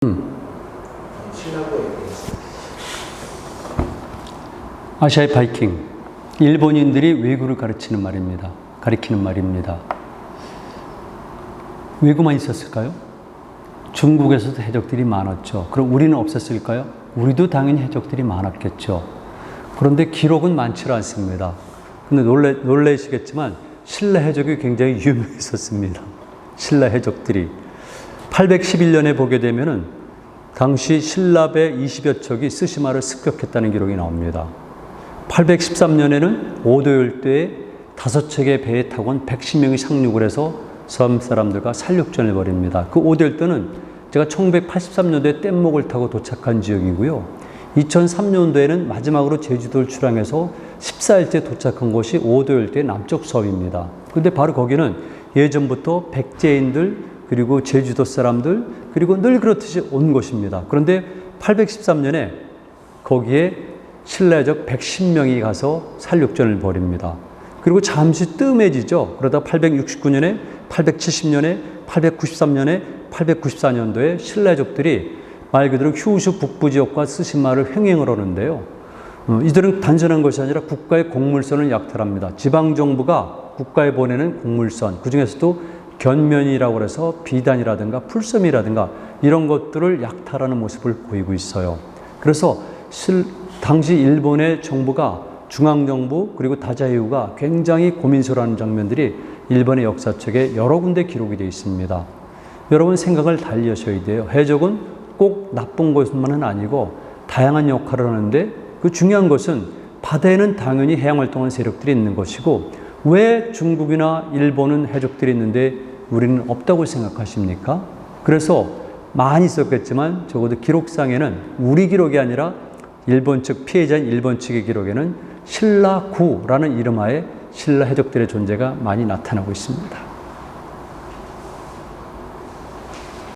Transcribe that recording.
대해서 아시아의 바이킹. 일본인들이 외구를 가르치는 말입니다. 가리키는 말입니다. 외구만 있었을까요? 중국에서도 해적들이 많았죠. 그럼 우리는 없었을까요? 우리도 당연히 해적들이 많았겠죠. 그런데 기록은 많지 않습니다. 근데 놀래, 놀라시겠지만 신라 해적이 굉장히 유명했었습니다. 신라 해적들이. 811년에 보게 되면은 당시 신라배 20여 척이 스시마를 습격했다는 기록이 나옵니다. 813년에는 오도열대에 다섯 척의 배에 타고 온 110명이 상륙을 해서 섬 사람들과 살육전을 벌입니다. 그 오도열대는 제가 1983년도에 뗏목을 타고 도착한 지역이고요. 2003년도에는 마지막으로 제주도를 출항해서 14일째 도착한 곳이 오도열대 남쪽 섬입니다. 근데 바로 거기는 예전부터 백제인들 그리고 제주도 사람들 그리고 늘 그렇듯이 온 곳입니다. 그런데 813년에 거기에 신라적 110명이 가서 살육전을 벌입니다. 그리고 잠시 뜸해지죠. 그러다 869년에, 870년에, 893년에, 894년도에 신라족들이 말 그대로 휴슈 북부 지역과 스시마를 횡행을 하는데요. 어, 이들은 단순한 것이 아니라 국가의 공물선을 약탈합니다. 지방 정부가 국가에 보내는 공물선, 그 중에서도 견면이라고 해서 비단이라든가 풀섬이라든가 이런 것들을 약탈하는 모습을 보이고 있어요. 그래서 실, 당시 일본의 정부가 중앙정부 그리고 다자이후가 굉장히 고민스러워하는 장면들이 일본의 역사책에 여러 군데 기록이 되어 있습니다. 여러분 생각을 달리 하셔야 돼요. 해적은 꼭 나쁜 것만은 아니고 다양한 역할을 하는데 그 중요한 것은 바다에는 당연히 해양 활동하는 세력들이 있는 것이고 왜 중국이나 일본은 해적들이 있는데 우리는 없다고 생각하십니까? 그래서 많이 있었겠지만 적어도 기록상에는 우리 기록이 아니라 일본 측 피해자인 일본 측의 기록에는 신라구라는 이름하에 신라 해적들의 존재가 많이 나타나고 있습니다.